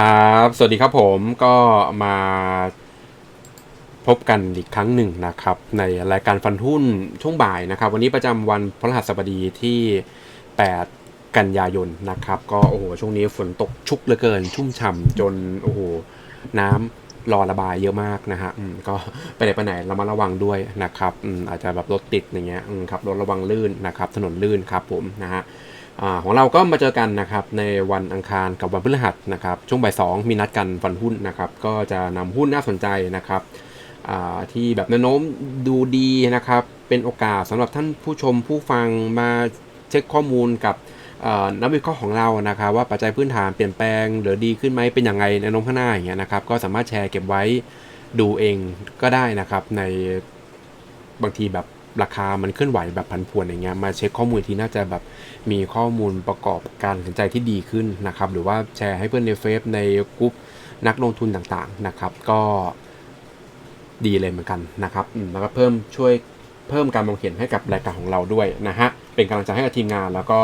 ครับ สวัสดีครับผมก็มาพบกันอีกครั้งหนึ่งนะครับ ในรายการฟันหุ้นช่วงบ่ายนะครับ วันนี้ประจำวันพฤหัสบดีที่ 8 กันยายนนะครับ ก็โอ้โหช่วงนี้ฝนตกชุกเหลือเกิน ชุ่มฉ่ำจนโอ้โหน้ำรอระบายเยอะมากนะฮะก็ไปไหนไปไหนเรามาระวังด้วยนะครับอาจจะแบบรถติดอย่างเงี้ยครับรถระวังลื่นนะครับ ถนนลื่นครับผมนะฮะ อของเราก็มาเจอกันนะครับในวันอังคารกับวันพฤหัสนะครับช่วงบ่ายสองมีนัดกันฟันหุ้นนะครับก็จะนำหุ้นน่าสนใจนะครับที่แบบแนวโน้มดูดีนะครับเป็นโอกาสสำหรับท่านผู้ชมผู้ฟังมาเช็คข้อมูลกับนักวิเคราะห์ของเรานะครับว่าปัจจัยพื้นฐานเปลี่ยนแปลงหรือดีขึ้นไหมเป็นอย่างไรในแนวโน้มข้างหน้าอย่างเงี้ยนะครับก็สามารถแชร์เก็บไว้ดูเองก็ได้นะครับในบางทีแบบ ราคามันเคลื่อนไหวแบบผันผวนอย่างเงี้ยมาเช็คข้อมูลที่น่าจะแบบมีข้อมูลประกอบการตัดสินใจที่ดีขึ้นนะครับ หรือว่าแชร์ให้เพื่อนในเฟซในกลุ่มนักลงทุนต่างๆนะครับ ก็ดีเลยเหมือนกันนะครับอืมแล้วก็เพิ่มช่วยเพิ่มการมองเห็นให้กับรายการของเราด้วยนะฮะเป็นกำลังใจให้กับทีมงาน แล้วก็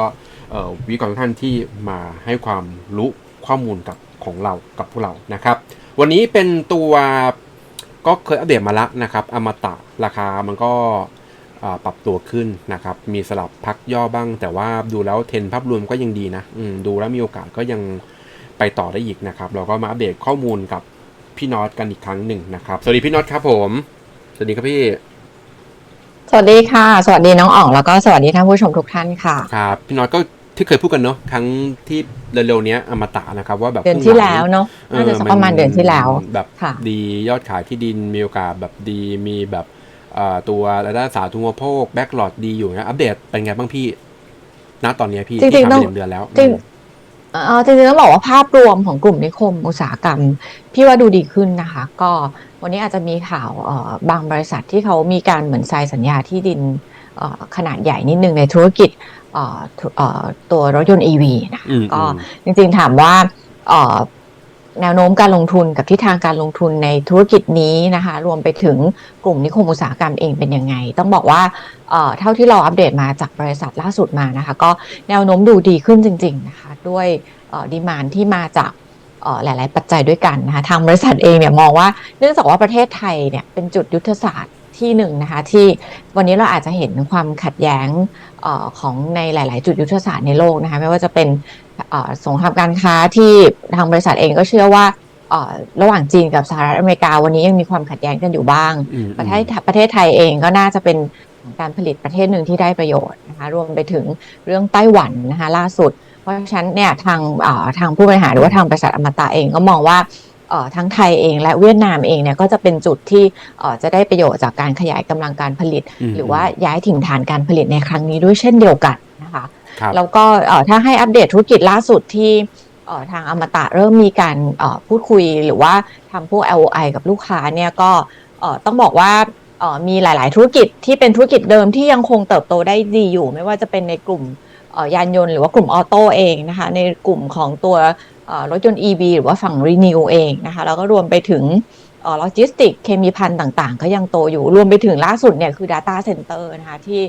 วิกรทุกท่านที่มาให้ความรู้ข้อมูลกับของเรากับพวกเรานะครับ วันนี้เป็นตัวก็เคยอัปเดตมาแล้วนะครับอมตะราคามันก็ ปรับตัวขึ้นนะครับ มีสลับพักย่อบ้าง แต่ว่าดูแล้วเทรนด์ภาพรวมก็ยังดีนะอืมดูแล้วมีโอกาสก็ยังไปต่อได้อีกนะครับ เราก็มาอัปเดตข้อมูลกับพี่น็อตกันอีกครั้งหนึ่งนะครับ สวัสดีพี่น็อตครับผม สวัสดีครับพี่ สวัสดีค่ะ สวัสดีน้องอ๋องแล้วก็สวัสดีท่านผู้ชมทุกท่านค่ะ ครับ พี่น็อตก็ที่เคยพูดกันเนาะครั้งที่เร็วๆเนี้ยอมตะนะครับว่าแบบเดือนที่แล้วเนาะน่าจะสักประมาณเดือนที่แล้ว แบบค่ะดียอดขายที่ดินมีโอกาสแบบดีมีแบบอ่า ตัวรายได้สาธารณูปโภคแบ็กหลอดดีอยู่นะอัปเดตเป็นไงบ้างพี่ณตอนเนี้ยพี่จริงๆที่ต้ทำองไปหนึ่งเดือนแล้วจริงอืมเออจริงๆต้องบอกว่าภาพรวมของกลุ่มนิคมอุตสาหกรรม พี่ว่าดูดีขึ้นนะคะ ก็วันนี้อาจจะมีข่าวเอ่อบางบริษัทที่เขามีการเหมือนไซน์สัญญาที่ดินเอ่อขนาดใหญ่นิดนึงในธุรกิจเอ่อธุเอ่อตัวรถยนต์ EV นะคะอืมก็อืมจริงๆถามว่าเอ่อ แนวโน้มการลงทุนกับทิศทางการลงทุนในธุรกิจนี้นะคะ รวมไปถึงกลุ่มนิคมอุตสาหกรรมเองเป็นยังไง ต้องบอกว่าเท่าที่เราอัปเดตมาจากบริษัทล่าสุดมานะคะ ก็แนวโน้มดูดีขึ้นจริง ๆนะคะ ด้วยดีมานที่มาจากหลาย ๆ ปัจจัยด้วยกันนะคะทางบริษัทเองเนี่ยมองว่าเนื่องจากว่าประเทศไทยเนี่ยเป็นจุดยุทธศาสตร์ที่หนึ่งนะคะที่วันนี้เราอาจจะเห็นความขัดแย้งออของในหลาย ๆ จุดยุทธศาสตร์ในโลกนะคะไม่ว่าจะเป็น สงครามการค้าที่ทางบริษัทเองก็เชื่อว่าเอ่อระหว่างจีนกับสหรัฐอเมริกาวันนี้ยังมีความขัดแย้งกันอยู่บ้างอืมประเทศประเทศไทยเองก็น่าจะเป็นการผลิตประเทศหนึ่งที่ได้ประโยชน์นะคะรวมไปถึงเรื่องไต้หวันนะคะล่าสุด เพราะฉะนั้นเนี่ยทางเอ่อทางผู้บริหารหรือว่าทางบริษัทอมตะเองก็มองว่าเอ่อทั้งไทยเองและเวียดนามเองเนี่ยก็จะเป็นจุดที่เอ่อจะได้ประโยชน์จากการขยายกำลังการผลิตมหรือว่าย้ายถิ่นฐานการผลิตในครั้งนี้ด้วยเช่นเดียวกันนะคะครับ แล้วก็ถ้าให้อัปเดตธุรกิจล่าสุดที่ทางอมตะเริ่มมีการพูดคุยหรือว่าทำพวก LOI กับลูกค้าเนี่ยก็ต้องบอกว่ามีหลาย ๆ ธุรกิจที่เป็นธุรกิจเดิมที่ยังคงเติบโตได้ดีอยู่ ไม่ว่าจะเป็นในกลุ่มยานยนต์หรือว่ากลุ่มออโต้เองนะคะ ในกลุ่มของตัวรถยนต์ EV หรือว่าฝั่ง Renew เองนะคะ แล้วก็รวมไปถึงโลจิสติกเคมีพันต่าง ๆ ก็ยังโตอยู่ รวมไปถึงล่าสุดเนี่ยคือ Data Center นะคะที่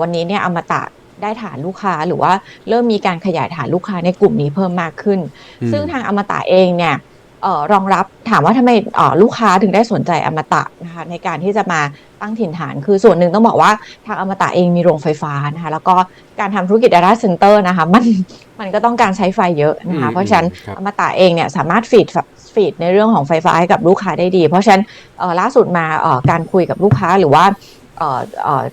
วันนี้เนี่ยอมตะ ได้ฐานลูกค้าหรือว่าเริ่มมีการขยายฐานลูกค้าในกลุ่มนี้เพิ่มมากขึ้นอืมซึ่งทางอมตะเองเนี่ยเอ่อรองรับถามว่าทำไมเอ่อลูกค้าถึงได้สนใจอมตะนะคะในการที่จะมาตั้งถิ่นฐานคือส่วนหนึ่งต้องบอกว่าทางอมตะเองมีโรงไฟฟ้านะคะแล้วก็การทำธุรกิจ data center นะคะมันมันก็ต้องการใช้ไฟเยอะนะคะอืมเพราะฉะนั้นครับอมตะเองเนี่ยสามารถฟีดฟีดในเรื่องของไฟฟ้าให้กับลูกค้าได้ดี เพราะฉะนั้นเอ่อล่าสุดมาเอ่อการคุยกับลูกค้าหรือว่าเอ่อเอ่อ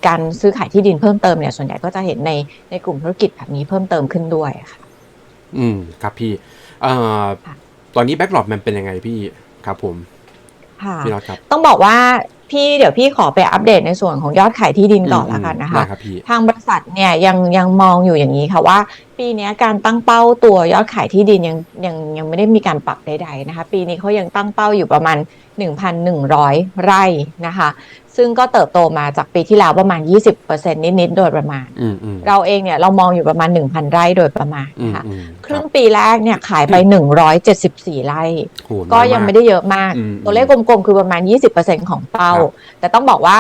การซื้อขายที่ดินเพิ่มเติมเนี่ยส่วนใหญ่ก็จะเห็นในในกลุ่มธุรกิจแบบนี้เพิ่มเติมขึ้นด้วยค่ะ อืมครับพี่เอ่อค่ะตอนนี้แบ็กหลอดมันเป็นยังไงพี่ครับผมค่ะพี่น็อตครับต้องบอกว่าพี่เดี๋ยวพี่ขอไปอัปเดตในส่วนของยอดขายที่ดินก่อนละกันนะคะได้ครับพี่ทางบริษัทเนี่ยยังยังมองอยู่อย่างนี้ค่ะว่า ปีเนี้ยการตั้งเป้าตัวยอดขายที่ดินยังยังยังไม่ได้มีการปรับใดๆนะคะ ปีนี้เขายังตั้งเป้าอยู่ประมาณ 1,100 ไร่นะคะ ซึ่งก็เติบโตมาจากปีที่แล้วประมาณ 20%นิด ๆ โดยประมาณอืมอืมเราเองเนี่ยเรามองอยู่ประมาณ 1,000 ไร่โดยประมาณอืมนะคะอืมครึ่งปีแรกเนี่ยขายไป 174 ไร่โหน้อก็ยังไม่ได้เยอะมากอืมตัวเลขกลม ๆ คือประมาณ 20%ของเป้าครับแต่ต้องบอกว่า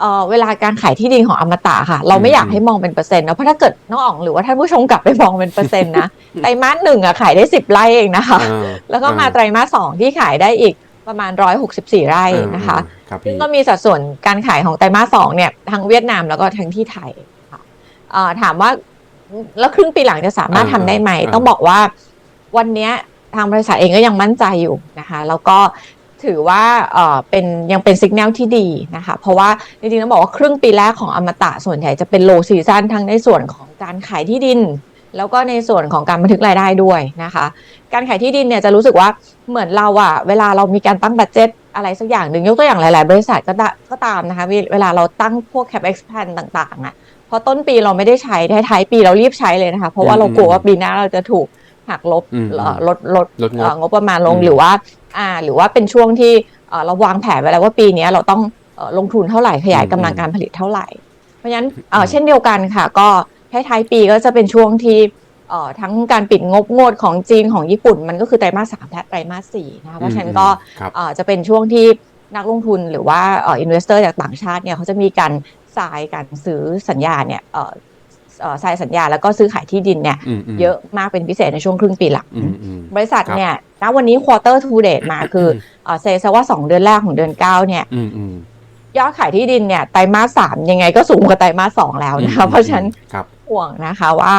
เอ่อเวลาการขายที่ดินของอมตะค่ะ เราไม่อยากอืมให้มองเป็นเปอร์เซ็นต์นะเพราะถ้าเกิดน้องอ๋องหรือว่าท่านผู้ชมกลับไปมองเป็นเปอร์เซ็นต์นะไตรมาสหนึ่งอะขายได้สิบไร่เองนะคะเออแล้วก็มาไตรมาสสองที่ขายได้อีก ประมาณร้อยหกสิบสี่ไร่นะคะเออครับซึ่งพี่ก็มีสัดส่วนการขายของไตรมาสสองเนี่ยทั้งเวียดนามแล้วก็ทั้งที่ไทยค่ะเอ่อถามว่าแล้วครึ่งปีหลังจะสามารถทำได้ไหมอ่าต้องบอกว่าวันเนี้ยทางบริษัทเองก็ยังมั่นใจอยู่นะคะ แล้วก็ถือว่าเอ่อเป็นยังเป็นสัญญาณที่ดีนะคะ เพราะว่าจริงๆต้องบอกว่าครึ่งปีแรกของอมตะส่วนใหญ่จะเป็นโลซีซันทั้งในส่วนของการขายที่ดิน แล้วก็ในส่วนของการบันทึกรายได้ด้วยนะคะ การขายที่ดินเนี่ยจะรู้สึกว่าเหมือนเราอะเวลาเรามีการตั้งบัตเจ็ตอะไรสักอย่างหนึ่งยกตัวอย่างหลาย ๆ บริษัทก็ตาก็ตามนะคะเวเวลาเราตั้งพวก cap expand ต่างๆอะพอต้นปีเราไม่ได้ใช้ท้ายๆปีเรารีบใช้เลยนะคะ เพราะว่าเรากลัวว่าปีหน้าเราจะถูกหักลบอืมเอ่อลดลดลดงบเอ่องบประมาณลงอืมหรือว่าอ่า หรือว่าเป็นช่วงที่เอ่อเราวางแผนไว้แล้วว่าปีเนี้ยเราต้องเอ่อลงทุนเท่าไหร่ขยายกำลังการผลิตเท่าไหร่ เพราะฉะนั้นเอ่อเช่นเดียวกันค่ะก็ ท้ายๆปีก็จะเป็นช่วงที่เอ่อทั้งการปิดงบงวดของจีนของญี่ปุ่น มันก็คือไตรมาสสามและไตรมาสสี่นะคะเพราะฉะนั้นก็ครับเอ่อจะเป็นช่วงที่นักลงทุนหรือว่าเอ่ออินเวสเตอร์จากต่างชาติเนี่ยเขาจะมีการสายการซื้อสัญญาเนี่ยเอ่อเอ่อสายสัญญาแล้วก็ซื้อขายที่ดินเนี่ยอืมมเยอะมากเป็นพิเศษในช่วงครึ่งปีหลังอืมอืมบริษัทครับเนี่ยณวันนี้ quarter to date มาคือเอ่อเซซะว่า2เดือนแรกของเดือน9เนี่ยอืมอืมยอดขายที่ดินเนี่ยไตรมาสสามยังไงก็สูงกว่าไตรมาสสองแล้วนะคะเพราะฉะนั้นครับ ห่วงนะคะว่า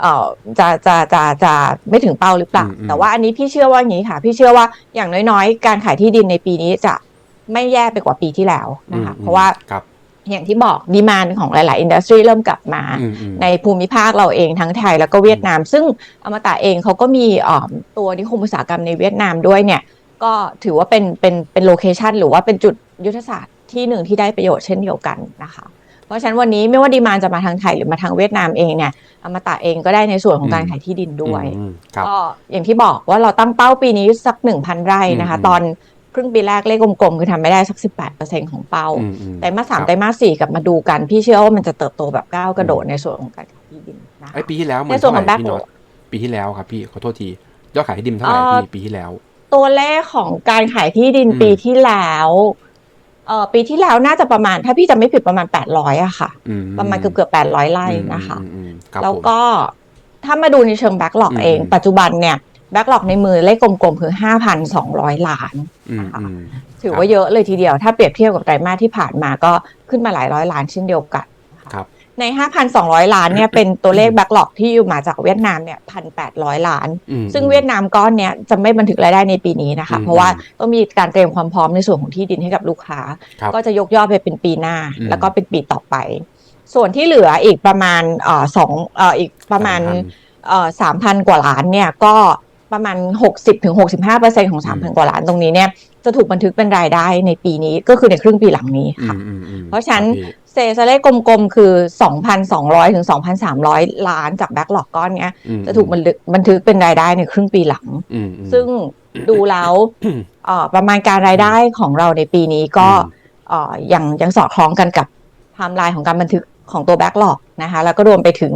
เอ่อจะจะจะจะไม่ถึงเป้าหรือเปล่าอืมอืม แต่ว่าอันนี้พี่เชื่อว่าอย่างนี้ค่ะ พี่เชื่อว่าอย่างน้อยๆ การขายที่ดินในปีนี้จะไม่แย่ไปกว่าปีที่แล้วนะคะอืมเพราะว่าครับอย่างที่บอกดีมานของหลาย ๆ อินดัสทรีเริ่มกลับมา อืมอืม ในภูมิภาคเราเองทั้งไทยแล้วก็เวียดนาม ซึ่งอมตะเองเขาก็มีเอ่อตัวนิคมอุตสาหกรรมในเวียดนามด้วยเนี่ย ก็ถือว่าเป็นเป็นเป็นโลเคชันหรือว่าเป็นจุดยุทธศาสตร์ที่หนึ่งที่ได้ประโยชน์เช่นเดียวกันนะคะ เพราะฉะนั้นวันนี้ไม่ว่าดีมานจะมาทางไทยหรือมาทางเวียดนามเองเนี่ยอมตะเองก็ได้ในส่วนของการขายที่ดินด้วยอืมครับก็อย่างที่บอกว่าเราตั้งเป้าปีนี้สัก1,000ไร่นะคะอืมตอนครึ่งปีแรกเลขกลมๆ คือทำไม่ได้สัก 18%ของเป้าอืมอืมไตรมาสสามครับไตรมาสสี่กลับมาดูกัน พี่เชื่อว่ามันจะเติบโตแบบก้าวกระโดดในส่วนของการขายที่ดินนะคะไอยปีที่แล้วมันในส่วนของเท่าไหร่พี่ backlog น็อตปีที่แล้วครับพี่ขอโทษทียอดขายที่ดินเท่าไหร่เอ่อพี่ปีที่แล้ว ตัวเลขของการขายที่ดินอืมปีที่แล้ว เอ่อปีที่แล้วน่าจะประมาณ ถ้าพี่จำไม่ผิดประมาณ 800อะค่ะ อืประมาณเกือบเกือบ800ไร่นะคะ อืมอืมอืมครับแล้วผม ก็ถ้ามาดูในเชิงแบ็กหลอกอืม เองอืมปัจจุบันเนี่ยแบ็กหลอกในมือเลขกลมๆคือ 5,200 ล้าน อืมอืม ถือว่าเยอะเลยทีเดียว ถ้าเปรียบเทียบกับไตรมาสที่ผ่านมาก็ขึ้นมาหลายร้อยล้านเช่นเดียวกัน ครับ ใน 5,200 ล้านเนี่ยเป็นตัวเลขแบ็กหลอกที่อยู่มาจากเวียดนามเนี่ย1,800 ล้านอืมซึ่งเวียดนามก้อนเนี้ยจะไม่บันทึกรายได้ในปีนี้นะคะอืมเพราะว่าต้องมีการเตรียมความพร้อมในส่วนของที่ดินให้กับลูกค้าครับก็จะยกยอดไปเป็นปีหน้าอืมแล้วก็เป็นปีต่อไป ส่วนที่เหลืออีกประมาณเอ่อสองเอ่ออีกประมาณ3,000เอ่อสามพันกว่าล้านเนี่ยก็ประมาณ 60ถึง65เปอร์เซ็นของ 3,000 กว่าล้านตรงนี้เนี่ย จะถูกบันทึกเป็นรายได้ในปีนี้ก็คือในครึ่งปีหลังนี้อืค่ะมอืมอืมเพราะฉะนั้นคบพี่เซซเลขกลมๆ คือ 2,200 ถึง 2,300 ล้านจากแบ็กหลอกก้อนเนี้ยอืมจะถูกบันทึกบันทึกเป็นรายได้ในครึ่งปีหลังอืมอืมซึ่งดูแล้วเอ่อประมาณการรายได้ของเราในปีนี้ก็อืมเอ่อยังยังสอดคล้องกันกับไทม์ไลน์ของการบันทึกของตัวแบ็กหลอกนะคะแล้วก็รวมไปถึง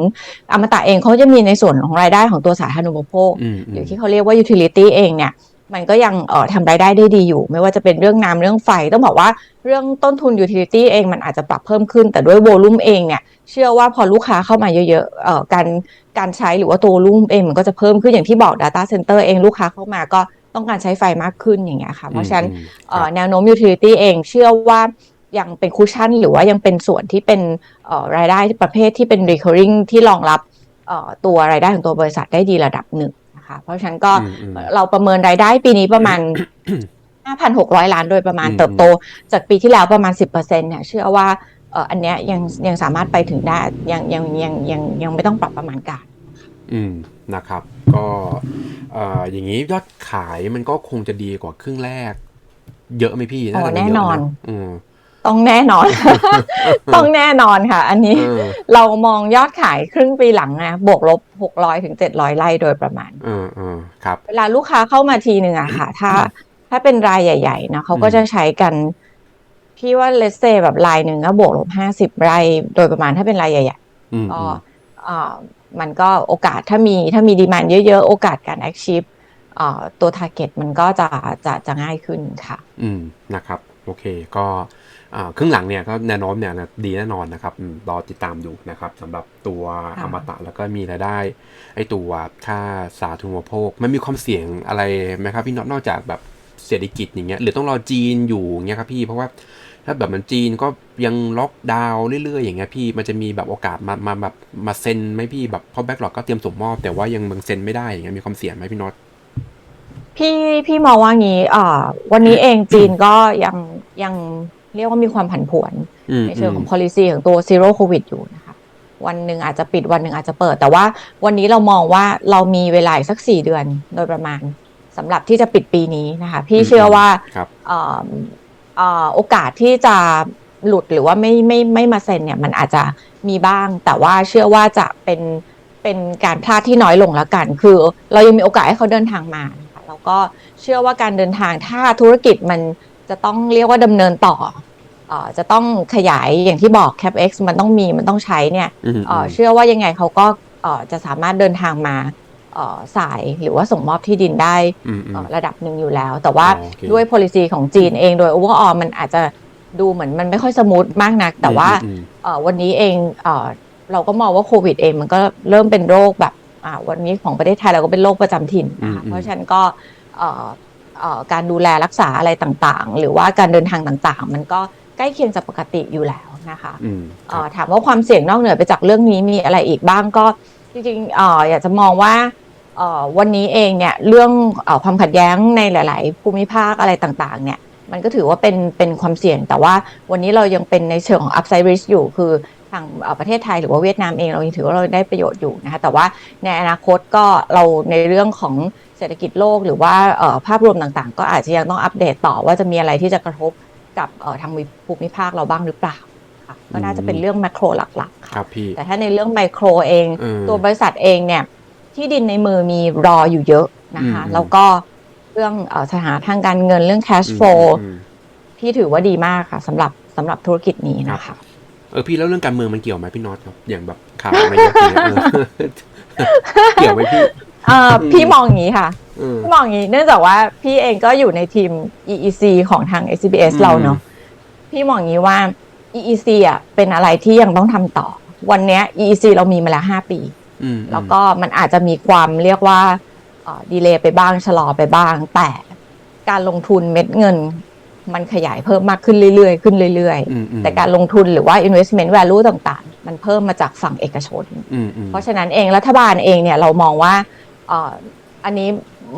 อมตะเองเขาจะมีในส่วนของรายได้ของตัวสาธารณูปโภคอืมหรือที่เขาเรียกว่า utility เองเนี่ย มันก็ยังเอ่อทำรายได้ได้ดีอยู่ ไม่ว่าจะเป็นเรื่องน้ำเรื่องไฟ ต้องบอกว่าเรื่องต้นทุน utility เองมันอาจจะปรับเพิ่มขึ้น แต่ด้วยโวลุ่มเองเนี่ยเชื่อว่าพอลูกค้าเข้ามาเยอะๆเอ่อการการใช้หรือว่าตัววอลุ่มเองมันก็จะเพิ่มขึ้นอย่างที่บอก data center เองลูกค้าเข้ามาก็ต้องการใช้ไฟมากขึ้นอย่างเงี้ยค่ะเพราะฉะนั้นอืมเอ่อครับแนวโน้ม utility เองเชื่อว่ายังเป็นคุชชั่น หรือว่ายังเป็นส่วนที่เป็นเอ่อรายได้ประเภทที่เป็น recurring ที่รองรับเอ่อตัวรายได้ของตัวบริษัทได้ดีระดับหนึ่ง นะคะ เพราะฉะนั้นก็อืมอืมเราประเมินรายได้ปีนี้ประมาณ 5,600 ล้านโดยประมาณอืมเติบโต จากปีที่แล้วประมาณ 10%เนี่ยเชื่อว่าเอ่ออันเนี้ยยังยังสามารถไปถึงได้ยังยังยังยังยังไม่ต้องปรับประมาณการอืมนะครับ ก็เอ่ออย่างนี้ยอดขายมันก็คงจะดีกว่าครึ่งแรก เยอะไหมพี่าจะอ๋อมีแน่เยะนอนอืม ต้องแน่นอน ต้องแน่นอนค่ะ อันนี้เออเรามองยอดขายครึ่งปีหลังนะบวกลบ600ถึง700ไร่โดยประมาณเออเออครับ เวลาลูกค้าเข้ามาทีหนึ่งอะค่ะ ถ้า ถ้าเป็นรายใหญ่ๆนะเขาก็อืมจะใช้กัน พี่ว่าเลสเซแบบรายหนึ่งก็บวกลบห้าสิบไร่โดยประมาณถ้าเป็นรายใหญ่อืมๆก็อืมอ่ามันก็โอกาสถ้ามีถ้ามีดีมานเยอะๆ โอกาสการ achieve อ่าตัว target มันก็จะจะจะง่ายขึ้นค่ะ อืมนะครับ โอเคก็อ่า ครึ่งหลังเนี่ยก็แนวโน้มเนี่ยนะดีแน่นอนนะครับอืมรอติดตามดูนะครับสำหรับตัวค่ะอมตะแล้วก็มีรายได้ไอตัวค่าสาธารณูปโภคมันมีความเสี่ยงอะไรไหมครับพี่น็อตนอกจากแบบเศรษฐกิจอย่างเงี้ยหรือต้องรอจีนอยู่อย่างเงี้ยครับพี่เพราะว่าถ้าแบบมันจีนก็ยังล็อกดาวน์เรื่อยๆ อย่างเงี้ยพี่มันจะมีแบบโอกาสมามาแบบมาเซ็นไหมพี่แบบเพราะแบ็กหลอกก็เตรียมส่งมอบ แต่ว่ายังมันเซ็นไม่ได้อย่างเงี้ยมีความเสี่ยงไหมพี่น็อตพี่พี่มองว่างี้อ่าวันนี้เองจีนก็ยังยัง เรียกว่ามีความผันผวนอืมในเชิงของ policy ของตัว zero covid อยู่นะคะวันหนึ่งอาจจะปิดวันหนึ่งอาจจะเปิด แต่ว่าวันนี้เรามองว่าเรามีเวลาอีกสักสี่เดือนโดยประมาณสำหรับที่จะปิดปีนี้นะคะ พี่เชื่อว่าครับเอ่อเอ่อโอกาสที่จะหลุดหรือว่าไม่ไม่ไม่มาเซ็นเนี่ยมันอาจจะมีบ้าง แต่ว่าเชื่อว่าจะเป็นเป็นการพลาดที่น้อยลงแล้วกัน คือเรายังมีโอกาสให้เขาเดินทางมานะคะแล้วก็เชื่อว่าการเดินทางถ้าธุรกิจมันจะต้องเรียกว่าดำเนินต่อเอ่อ จะต้องขยายอย่างที่บอก CapEx มันต้องมีมันต้องใช้เนี่ยอืมเอ่อเชื่อว่ายังไงเขาก็เอ่อจะสามารถเดินทางมาเอ่อสายหรือว่าส่งมอบที่ดินได้อืมอืมเอ่อระดับหนึ่งอยู่แล้ว แต่ว่าอ๋อโอเคด้วย policy ของจีนเองโดย overall มันอาจจะดูเหมือนมันไม่ค่อยสมูทมากนัก แต่ว่าอืมเอ่อวันนี้เองเอ่อเราก็มองว่าโควิดเองมันก็เริ่มเป็นโรคแบบอ่าวันนี้ของประเทศไทยเราก็เป็นโรคประจำถิ่นนะคะเพราะฉะนั้นก็เอ่อเอ่อการดูแลรักษาอะไรต่างๆ หรือว่าการเดินทางต่างๆ มันก็ ใกล้เคียงจะปกติอยู่แล้วนะคะอืมคเอ่รับอถามว่าความเสี่ยงนอกเหนือไปจากเรื่องนี้มีอะไรอีกบ้างก็จริงๆเอ่ออยากจะมองว่าเอ่อวันนี้เองเนี่ยเรื่องเออความขัดแย้งในหลาย ๆ ภูมิภาคอะไรต่างๆ เนี่ยมันก็ถือว่าเป็นเป็นความเสี่ยง แต่ว่าวันนี้เรายังเป็นในเชิงของ upside risk อยู่ คือทางเอ่อประเทศไทยหรือว่าเวียดนามเองเรายังถือว่าเราได้ประโยชน์อยู่นะคะแต่ว่าในอนาคตก็เราในเรื่องของเศรษฐกิจโลกหรือว่าเอ่อภาพรวมต่างๆ ก็อาจจะยังต้องอัปเดตต่อว่าจะมีอะไรที่จะกระทบ กับเอ่อทางภูมิภาคเราบ้างหรือเปล่าค่ะก็น่าจะเป็นเรื่องแมกโรหลักๆคค่ะรับพี่แต่ถ้าในเรื่องไมโครเองเออตัวบริษัทเองเนี่ยที่ดินในมือมีรออยู่เยอะนะคะอืมแล้วก็เรื่องเอ่อสถานะทางการเงินเรื่อง cash flow อืมพี่ถือว่าดีมากค่ะสำหรับสำหรับธุรกิจนี้นะคะเออพี่แล้วเรื่องการเมืองมันเกี่ยวไหมพี่น็อตครับอย่างแบบข่าวไม่เยอะอย่างเงี้ยเออเกี่ยวไหมพี่ เอ่อพี่มองอย่างนี้ค่ะเออพี่มองอย่างนี้เนื่องจากว่าพี่เองก็อยู่ในทีม EEC ของทาง SBS อืม เราเนาะพี่มองอย่างนี้ว่า EEC อะเป็นอะไรที่ยังต้องทำต่อ วันเนี้ย EEC เรามีมาแล้ว5ปี อืม แล้วก็มันอาจจะมีความเรียกว่าดีเลย์ไปบ้างชะลอไปบ้าง แต่การลงทุนเม็ดเงิน มันขยายเพิ่มมากขึ้นเรื่อยๆขึ้นเรื่อยอืมอืม ๆ แต่การลงทุนหรือว่า investment value ต่างๆ มันเพิ่มมาจากฝั่งเอกชน อืมอืมเพราะฉะนั้นเองรัฐบาลเองเนี่ยเรามองว่าเอ่ออันนี้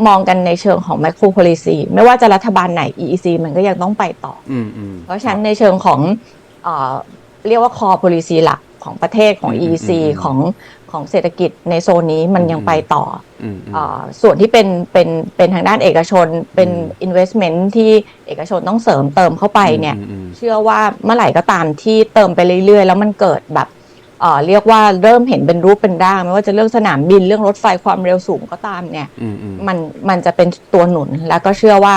มองกันในเชิงของ macro policy ไม่ว่าจะรัฐบาลไหน EEC มันก็ยังต้องไปต่ออืมอืมเพราะฉะนั้นในเชิงของเอ่อเรียกว่า core policy หลักของประเทศของอืม EEC อืมอืมของของเศรษฐกิจในโซนนี้มันยังอืมไปต่ออืมอืมเออส่วนที่เป็นเป็นเป็นทางด้านเอกชนเป็นอืม investment ที่เอกชนต้องเสริมเติมเข้าไปเนี่ยอืมอืมเชื่อว่าเมื่อไหร่ก็ตามที่เติมไปเรื่อยๆ แล้วมันเกิดแบบ เอ่อเรียกว่าเริ่มเห็นเป็นรูปเป็นร่างไม่ว่าจะเรื่องสนามบินเรื่องรถไฟความเร็วสูงก็ตามเนี่ยอืมอืมมันมันจะเป็นตัวหนุนแล้วก็เชื่อว่า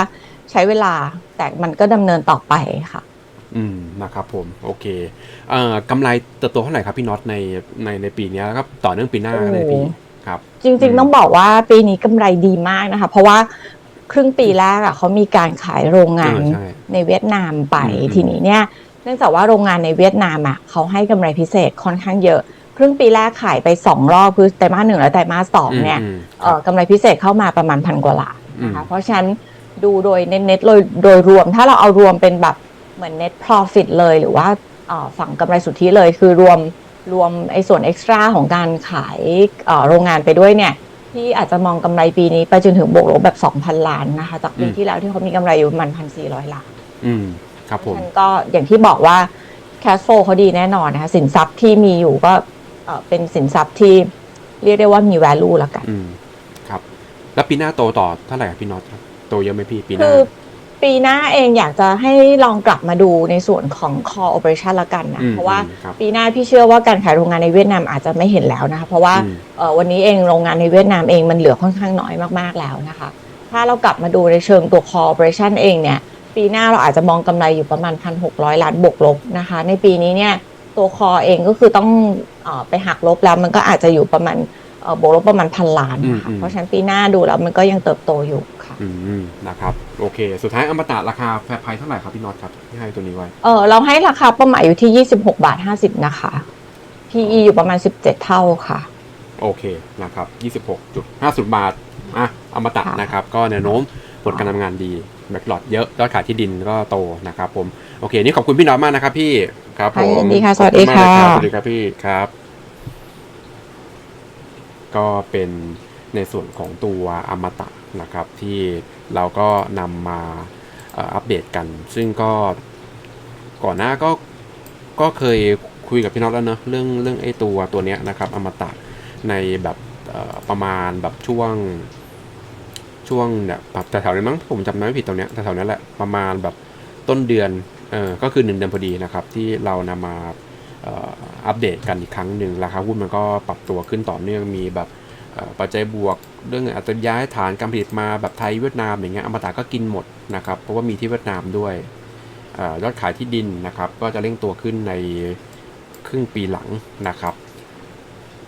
ใช้เวลาแต่มันก็ดำเนินต่อไปค่ะ อืมนะครับผมโอเคเอ่อกำไรเติบโตเท่าไหร่ครับพี่น็อตในในในปีเนี้ยแล้วก็ต่อเนื่องปีหน้าก็เลยพี่ครับ จริง ๆ ต้องบอกว่าปีนี้กำไรดีมากนะคะ เพราะว่าครึ่งปีแรกอะเขามีการขายโรงงานเออใช่ในเวียดนามไปอืมทีนี้เนี่ย เนื่องจากว่าโรงงานในเวียดนามอะเขาให้กำไรพิเศษค่อนข้างเยอะ ครึ่งปีแรกขายไปสองรอบคือไตรมาสหนึ่งและไตรมาสสองเนี่ยอืมเอ่อกำไรพิเศษเข้ามาประมาณพันกว่าล้านนะคะอืมเพราะฉะนั้นดูโดยเน็ตๆโดยโดยรวม ถ้าเราเอารวมเป็นแบบเหมือน net profit เลยหรือว่าเอ่อฝั่งกำไรสุทธิเลยคือรวมรวมไอ้ส่วน extra ของการขายเอ่อโรงงานไปด้วยเนี่ยที่อาจจะมองกำไรปีนี้ไปจนถึงบวกลบแบบ 2,000 ล้านนะคะ จากปีอืมที่แล้วที่เขามีกำไรอยู่ประมาณ1,400 ล้านอืม ครับผมฉะนั้นก็อย่างที่บอกว่า cash flow เขาดีแน่นอนนะคะสินทรัพย์ที่มีอยู่ก็เอ่อเป็นสินทรัพย์ที่เรียกได้ว่ามี value ละกัน อืม ครับ แล้วปีหน้าโตต่อเท่าไหร่ครับพี่น็อตครับ โตเยอะไหมพี่ปีหคืน้า อปีหน้าเองอยากจะให้ลองกลับมาดูในส่วนของ core operation ละกันนะ อืมเพราะว่าอืมครับ ปีหน้าพี่เชื่อว่าการขายโรงงานในเวียดนามอาจจะไม่เห็นแล้วนะคะเพราะว่า อืม เอ่อวันนี้เองโรงงานในเวียดนามเองมันเหลือค่อนข้างน้อยมาก ๆ แล้วนะคะ ถ้าเรากลับมาดูในเชิงตัว core operation เองเนี่ย ปีหน้าเราอาจจะมองกำไรอยู่ประมาณ 1,600 ล้านบวกลบนะคะ ในปีนี้เนี่ยตัว core เองก็คือต้องเออไปหักลบแล้วมันก็อาจจะอยู่ประมาณเอ่อบวกลบประมาณพันล้านนะคะอืมอืมเพราะฉะนั้นปีหน้าดูแล้วมันก็ยังเติบโตอยู่ค่ะอืมนะครับโอเค สุดท้ายอมตะราคาแฟร์ไพรส์เท่าไหร่ครับพี่น็อตครับที่ให้ตัวนี้ไว้เออเราให้ราคาเป้าหมายอยู่ที่ 26 บาท 50 นะคะ PE อยู่ประมาณ 17 เท่าค่ะ โอเคนะครับ 26.50 บาทอะอมตะค่ะนะครับ ก็แนวโน้ม ผลการทำงานดีแบคหลอดเยอะยอดขายที่ดินก็โตนะครับผมโอเคนี่ขอบคุณพี่น็อตมากนะครับพี่ครับผค่ะมยินดีค่ะสวัสดีขอบณมากนรับค่ะสวัสดีครับพี่ครับ ก็เป็นในส่วนของตัวอมตะนะครับ ที่เราก็นำมาเอ่ออัปเดตกัน ซึ่งก็ก่อนหน้าก็ก็เคยคุยกับพี่น็อตแล้วเนอะเรื่องเรื่องไอ้ตัวตัวเนี้ยนะครับ อมตะในแบบเอ่อประมาณแบบช่วง ช่วงเนี่ยแบบแต่แถวนี้มั้งผมจำไม่ผิดตรงเนี้ยแต่แถวนี้นแหละประมาณแบบต้นเดือนเออก็คือหนึ่งเดือนพอดีนะครับที่เรานำมาอัปเดตกันอีกครั้งหนึ่งราคาหุ้นมันก็ปรับตัวขึ้นต่อเนื่องมีแบบปัจจัยบวกเรื่องอัตราย้ายฐานการผลิตมาแบบไทยเวียดนามอย่างเงี้ยอมตะก็กินหมดนะครับเพราะว่ามีที่เวียดนามด้วยยอดขายที่ดินนะครับก็จะเร่งตัวขึ้นในครึ่งปีหลังนะครับ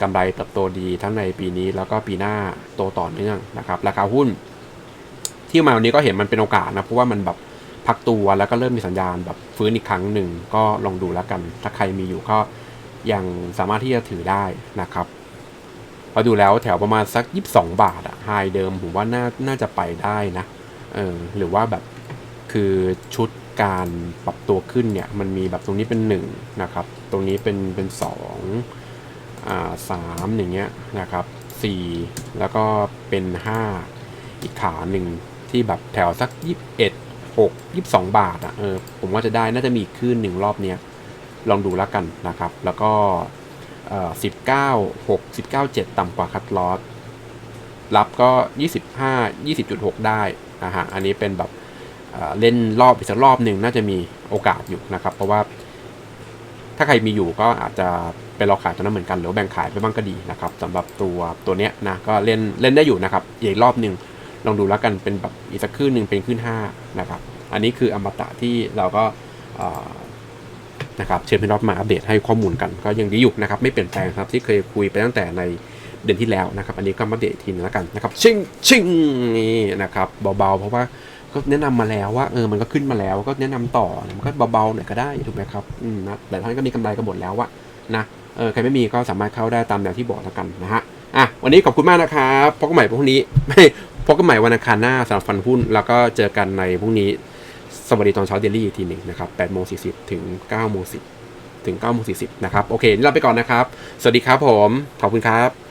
กำไรเติบโตดีทั้งในปีนี้แล้วก็ปีหน้าโตต่อเนื่องนะครับ ราคาหุ้น ที่มาวันนี้ก็เห็นมันเป็นโอกาสนะ เพราะว่ามันแบบพักตัวแล้วก็เริ่มมีสัญญาณแบบฟื้นอีกครั้งหนึ่งก็ลองดูแล้วกัน ถ้าใครมีอยู่ก็ยังสามารถที่จะถือได้นะครับพอดูแล้วแถวประมาณสัก 22 บาทอะไฮเดิมผมว่าน่าน่าจะไปได้นะเออหรือว่าแบบคือชุดการปรับตัวขึ้นเนี่ยมันมีแบบตรงนี้เป็น 1 นะครับ ตรงนี้เป็นเป็น2อ่า สามอย่างเงี้ยนะครับ4แล้วก็เป็น5อีกขาหนึ่งที่แบบแถวสักยี่สิบเอ็ดหกยี่สิบสองบาทอะเออผมว่าจะได้น่าจะมีอีกคลื่นหนึ่งรอบเนี้ยลองดูแล้วกันนะครับ แล้วก็อ่อสิบเก้าหกสิบเก้าเจ็ดต่ำกว่าคัดลอสรับก็ยี่สิบห้ายี่สิบจุดหกได้นะฮะอันนี้เป็นแบบเเล่นรอบอีกสักรอบหนึ่งน่าจะมีโอกาสอยู่นะครับ เพราะว่าถ้าใครมีอยู่ก็อาจจะ เป็นรอขายตัวนั้นเหมือนกันหรือแบ่งขายไปบ้างก็ดีนะครับสำหรับตัวตัวเนี้ยนะก็เล่นเล่นได้อยู่นะครับอีกรอบหนึ่งลองดูแล้วกันเป็นแบบอีกสักคลื่นหนึ่งเป็นคลื่นห้านะครับอันนี้คืออมตะที่เราก็นะครับเชิญพี่น็อตมาอัปเดตให้ข้อมูลกัน ก็ยังดีอยู่นะครับไม่เปลี่ยนแปลงครับที่เคยคุยไปตั้งแต่ในเดือนที่แล้วนะครับอันนี้ก็มาอัปเดตอีกทีนึงแล้วกันนะครับชิงชิงนี่นะครับเบาๆ เพราะว่าก็แนะนำมาแล้วว่าเออมันก็ขึ้นมาแล้วก็แนะนำต่อมันก็เบาๆหน่อยก็ได้ถูกไหมครับอืมนะแต่ท่านก็มีกำไรกันหมดแล้วอะนะ เออใครไม่มีก็สามารถเข้าได้ตามแนวที่บอกแล้วกันนะฮะอะวันนี้ขอบคุณมากนะครับพบกันใหม่พรุ่งนี้ไม่พบกันใหม่วันอังคารหน้าสำหรับฟันหุ้น แล้วก็เจอกันในพรุ่งนี้สวัสดีตอนเช้าเดลี่อีกทีหนึ่งนะครับ8โมง40 ถึง9โมง10 ถึง9โมง40 นะครับ โอเค นี่ลาไปก่อนนะครับ สวัสดีครับผม ขอบคุณครับ